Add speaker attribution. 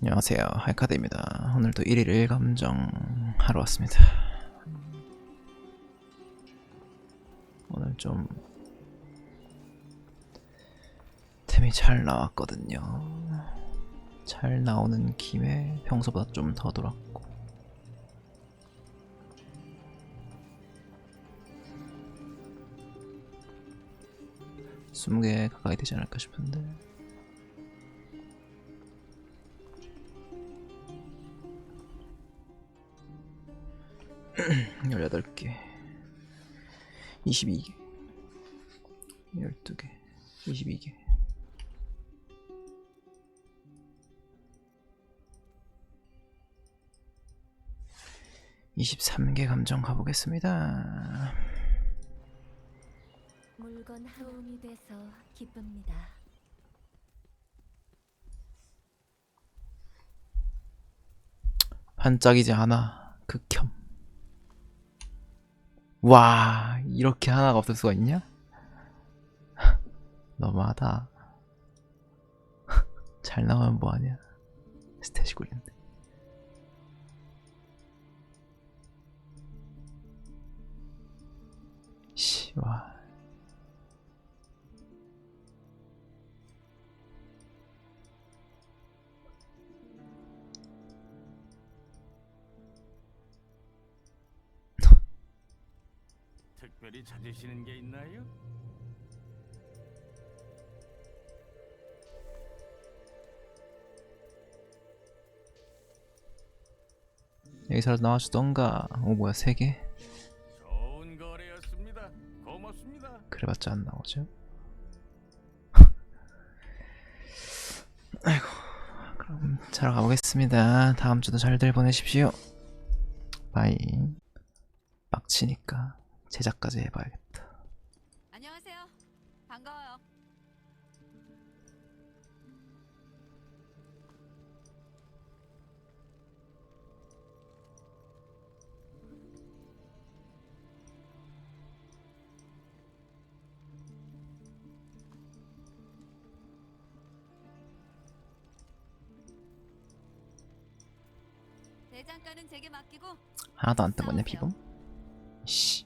Speaker 1: 안녕하세요. 하이카드입니다. 오늘도 1일 1감정 하러 왔습니다. 오늘 좀 템이 잘 나왔거든요. 잘 나오는 김에 평소보다 좀 더 돌았고. 스무 개 가까이 되지 않을까 싶은데 18개. 22개. 12개. 22개. (23개) 감정 가보겠습니다.
Speaker 2: 물건 도움이 돼서 기쁩니다.
Speaker 1: 반짝이지 않아. 극혐 와 이렇게 하나가 없을 수가 있냐? 너무하다. 잘 나오면 뭐하냐? 스탯이 굴린데 씨와
Speaker 3: 특별히 찾으시는 게 있나요?
Speaker 1: 여기서라도 나와주던가 오 뭐야 세개
Speaker 3: 좋은 거래였습니다. 고맙습니다.
Speaker 1: 그래봤자 안 나오죠? 아이고 그럼 자러 가보겠습니다 다음 주도 잘들 보내십시오 바이 빡치니까 제작까지 해봐야겠다
Speaker 2: 안녕하세요. 반가워요. 대장가는 제게 맡기고
Speaker 1: 하나도 안 뜬 거냐 비범? 씨